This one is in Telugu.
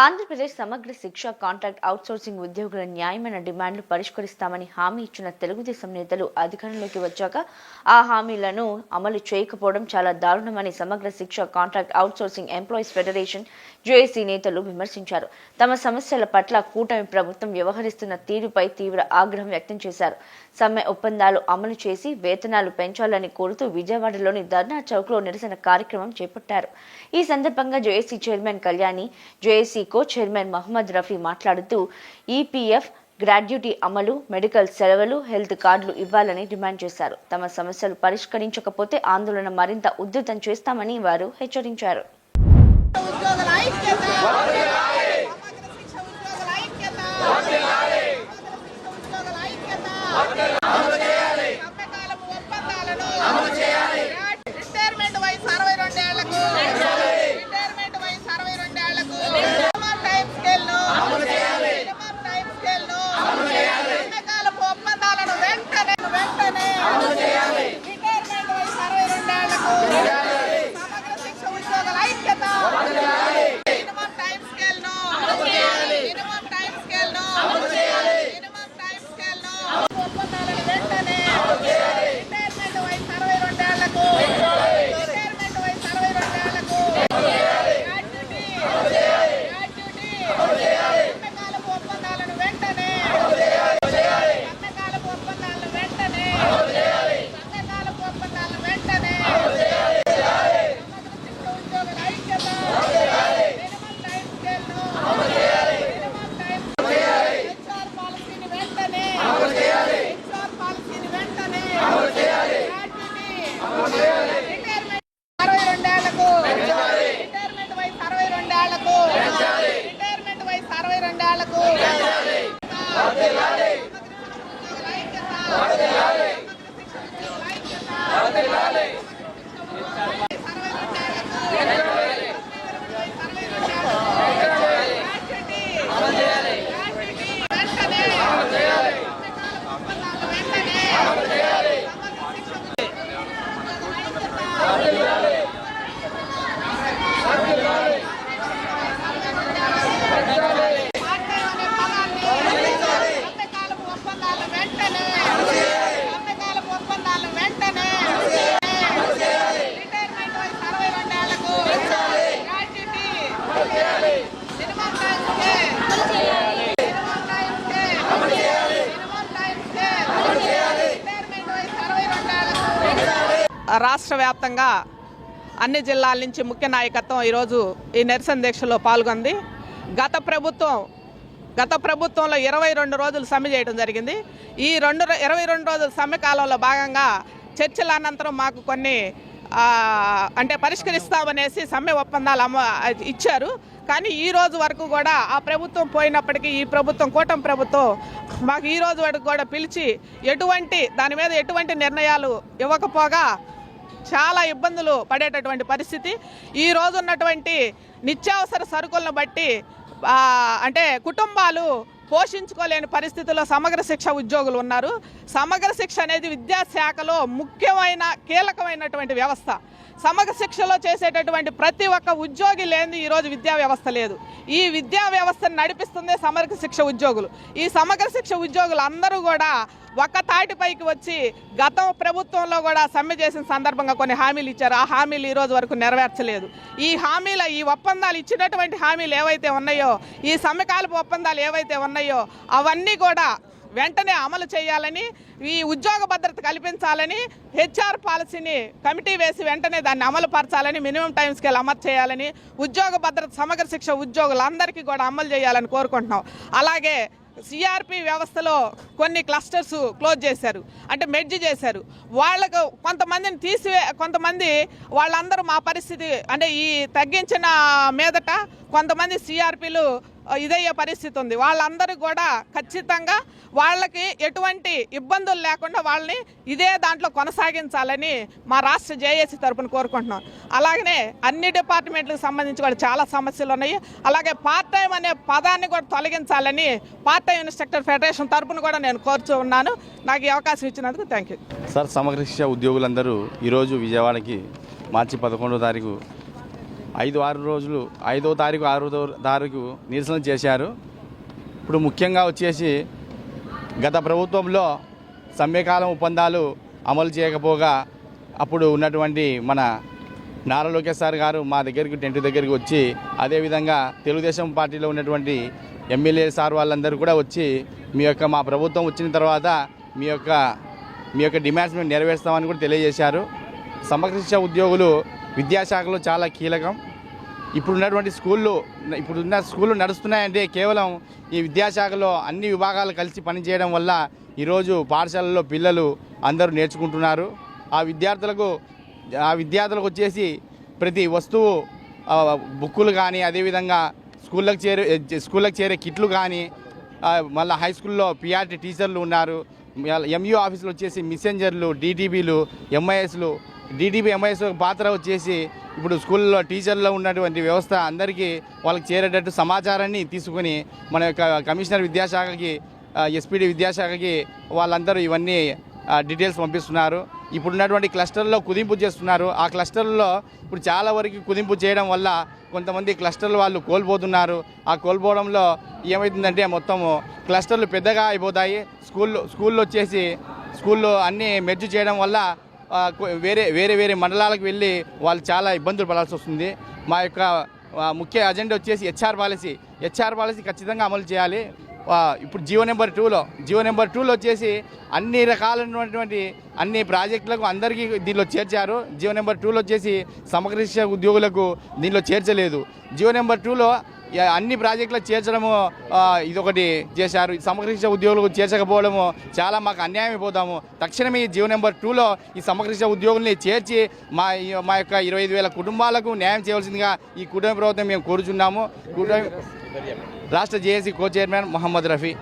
ఆంధ్రప్రదేశ్ సమగ్ర శిక్ష కాంట్రాక్ట్ అవుట్సోర్సింగ్ ఉద్యోగుల న్యాయమైన డిమాండ్లు పరిష్కరిస్తామని హామీ ఇచ్చిన తెలుగుదేశం నేతలు అధికారంలోకి వచ్చాక ఆ హామీలను అమలు చేయకపోవడం చాలా దారుణమని Samagra Shiksha contract outsourcing employees federation JAC నేతలు విమర్శించారు. తమ సమస్యల పట్ల కూటమి ప్రభుత్వం వ్యవహరిస్తున్న తీరుపై తీవ్ర ఆగ్రహం వ్యక్తం చేశారు. సమ్మె ఒప్పందాలు అమలు చేసి వేతనాలు పెంచాలని కోరుతూ విజయవాడలోని ధర్నా చౌక్లో నిరసన కార్యక్రమం చేపట్టారు. ఈ సందర్భంగా JAC chairman Kalyani JAC co chairman Mohammed Rafi మాట్లాడుతూ ఈపీఎఫ్ గ్రాడ్యుటీ అమలు మెడికల్ సెలవులు హెల్త్ కార్డులు ఇవ్వాలని డిమాండ్ చేశారు. తమ సమస్యలు పరిష్కరించకపోతే ఆందోళన మరింత ఉధృతం చేస్తామని వారు హెచ్చరించారు. రాష్ట్ర వ్యాప్తంగా అన్ని జిల్లాల నుంచి ముఖ్య నాయకత్వం ఈరోజు ఈ నిరసన దీక్షలో పాల్గొంది. గత ప్రభుత్వం గత ప్రభుత్వంలో ఇరవై రెండు రోజులు సమ్మె చేయడం జరిగింది. ఈ రెండు ఇరవై రెండు రోజుల సమ్మె కాలంలో భాగంగా చర్చల అనంతరం మాకు కొన్ని అంటే పరిష్కరిస్తామనేసి సమ్మె ఒప్పందాలు అమ్మ ఇచ్చారు. కానీ ఈ రోజు వరకు కూడా ఆ ప్రభుత్వం పోయినప్పటికీ ఈ ప్రభుత్వం కూటమి ప్రభుత్వం మాకు ఈ రోజు వరకు కూడా పిలిచి ఎటువంటి దాని మీద ఎటువంటి నిర్ణయాలు ఇవ్వకపోగా చాలా ఇబ్బందులు పడేటటువంటి పరిస్థితి. ఈ రోజు ఉన్నటువంటి నిత్యావసర సరుకులను బట్టి అంటే కుటుంబాలు పోషించుకోలేని పరిస్థితుల్లో సమగ్ర శిక్ష ఉద్యోగులు ఉన్నారు. సమగ్ర శిక్ష అనేది విద్యాశాఖలో ముఖ్యమైన కీలకమైనటువంటి వ్యవస్థ. సమగ్ర శిక్షలో చేసేటటువంటి ప్రతి ఒక్క ఉద్యోగి లేనిది ఈరోజు విద్యా వ్యవస్థ లేదు. ఈ విద్యా వ్యవస్థను నడిపిస్తుంది సమగ్ర శిక్ష ఉద్యోగులు. ఈ సమగ్ర శిక్ష ఉద్యోగులు అందరూ కూడా ఒక తాటిపైకి వచ్చి గతం ప్రభుత్వంలో కూడా సమ్మె చేసిన సందర్భంగా కొన్ని హామీలు ఇచ్చారు. ఆ హామీలు ఈ రోజు వరకు నెరవేర్చలేదు. ఈ హామీల ఈ ఒప్పందాలు ఇచ్చినటువంటి హామీలు ఏవైతే ఉన్నాయో ఈ సమ్మెకాలపు ఒప్పందాలు ఏవైతే ఉన్నాయో అవన్నీ కూడా వెంటనే అమలు చేయాలని ఈ ఉద్యోగ భద్రత కల్పించాలని హెచ్ఆర్ పాలసీని కమిటీ వేసి వెంటనే దాన్ని అమలు పరచాలని మినిమం టైం స్కేల్ అమలు చేయాలని ఉద్యోగ భద్రత సమగ్ర శిక్ష ఉద్యోగులందరికీ కూడా అమలు చేయాలని కోరుకుంటున్నాం. అలాగే సిఆర్పి వ్యవస్థలో కొన్ని క్లస్టర్స్ క్లోజ్ చేశారు అంటే మెడ్జ్ చేశారు. వాళ్ళకు కొంతమందిని తీసివే కొంతమంది వాళ్ళందరూ మా పరిస్థితి అంటే ఈ తగ్గించిన మీదట కొంతమంది సిఆర్పిలు ఇదయ్యే పరిస్థితి ఉంది. వాళ్ళందరూ కూడా ఖచ్చితంగా వాళ్ళకి ఎటువంటి ఇబ్బందులు లేకుండా వాళ్ళని ఇదే దాంట్లో కొనసాగించాలని మా రాష్ట్ర జేఏసీ తరఫున కోరుకుంటున్నాం. అలాగనే అన్ని డిపార్ట్మెంట్లకు సంబంధించి కూడా చాలా సమస్యలు ఉన్నాయి. అలాగే పార్ట్ టైం అనే పదాన్ని కూడా తొలగించాలని పార్ట్ టైం ఇన్స్ట్రక్టర్ ఫెడరేషన్ తరపున కూడా నేను కోరుచూ ఉన్నాను. నాకు ఈ అవకాశం ఇచ్చినందుకు థ్యాంక్ యూ సార్ సమగ్ర శిక్ష ఉద్యోగులందరూ ఈరోజు విజయవాడకి మార్చి పదకొండో తారీఖు ఐదు ఆరు రోజులు ఐదో తారీఖు ఆరో తో- తారీఖు నిరసన చేశారు. ఇప్పుడు ముఖ్యంగా వచ్చేసి గత ప్రభుత్వంలో సమ్మెకాలం ఒప్పందాలు అమలు చేయకపోగా అప్పుడు ఉన్నటువంటి మన నారా లోకేష్ సార్ గారు మా దగ్గరికి టెంట్ దగ్గరికి వచ్చి అదేవిధంగా తెలుగుదేశం పార్టీలో ఉన్నటువంటి ఎమ్మెల్యే సార్ వాళ్ళందరూ కూడా వచ్చి మీ యొక్క మా ప్రభుత్వం వచ్చిన తర్వాత మీ యొక్క మీ యొక్క డిమాండ్స్ మేము నెరవేరుస్తామని కూడా తెలియజేశారు. సమకృష్ట ఉద్యోగులు విద్యాశాఖలో చాలా కీలకం. ఇప్పుడున్నటువంటి స్కూళ్ళు ఇప్పుడున్న స్కూళ్ళు నడుస్తున్నాయంటే కేవలం ఈ విద్యాశాఖలో అన్ని విభాగాలు కలిసి పనిచేయడం వల్ల ఈరోజు పాఠశాలలో పిల్లలు అందరూ నేర్చుకుంటున్నారు. ఆ విద్యార్థులకు ఆ విద్యార్థులకు వచ్చేసి ప్రతి వస్తువు బుక్కులు కానీ అదేవిధంగా స్కూళ్ళకి చేరే స్కూళ్ళకి చేరే కిట్లు కానీ మళ్ళీ హై స్కూల్లో పిఆర్టీ టీచర్లు ఉన్నారు. ఎంయూ ఆఫీసులు వచ్చేసి మిసెంజర్లు డీటీబీలు ఎంఐఎస్లు డీటీబీ ఎంఐఎస్ పాత్ర వచ్చేసి ఇప్పుడు స్కూల్లో టీచర్లో ఉన్నటువంటి వ్యవస్థ అందరికీ వాళ్ళకి చేరేటట్టు సమాచారాన్ని తీసుకొని మన యొక్క కమిషనర్ విద్యాశాఖకి ఎస్పీడీ విద్యాశాఖకి వాళ్ళందరూ ఇవన్నీ డీటెయిల్స్ పంపిస్తున్నారు. ఇప్పుడున్నటువంటి క్లస్టర్లో కుదింపు చేస్తున్నారు. ఆ క్లస్టర్లో ఇప్పుడు చాలా వరకు కుదింపు చేయడం వల్ల కొంతమంది క్లస్టర్లు వాళ్ళు కోల్పోతున్నారు. ఆ కోల్పోవడంలో ఏమవుతుందంటే మొత్తము క్లస్టర్లు పెద్దగా అయిపోతాయి. స్కూల్లో స్కూల్లో వచ్చేసి స్కూల్లో అన్నీ మెర్జ్ చేయడం వల్ల వేరే వేరే వేరే మండలాలకు వెళ్ళి వాళ్ళు చాలా ఇబ్బందులు పడాల్సి వస్తుంది. మా యొక్క ముఖ్య అజెండా వచ్చేసి హెచ్ఆర్ పాలసీ హెచ్ఆర్ పాలసీ ఖచ్చితంగా అమలు చేయాలి. ఇప్పుడు జియో నెంబర్ టూలో జియో నెంబర్ టూలో వచ్చేసి అన్ని రకాలైనటువంటి అన్ని ప్రాజెక్టులకు అందరికీ దీనిలో చేర్చారు. జియో నెంబర్ టూలో వచ్చేసి సమగ్ర శిక్ష ఉద్యోగులకు దీనిలో చేర్చలేదు. జియో నెంబర్ టూలో అన్ని ప్రాజెక్టులకు చేర్చడము ఇదొకటి చేశారు. ఈ ఉద్యోగులకు చేర్చకపోవడము చాలా మాకు అన్యాయం అయిపోతాము. తక్షణమే ఈ జీవో నెంబర్ టూలో ఈ సమకృష్ణ ఉద్యోగుల్ని చేర్చి మా ఈ- మా యొక్క ఇరవై ఐదు వేల కుటుంబాలకు న్యాయం చేయవలసిందిగా ఈ కుటుంబ ప్రభుత్వం మేము కోరుచున్నాము. కుటుంబ రాష్ట్ర JAC co chairman Mohammed Rafi.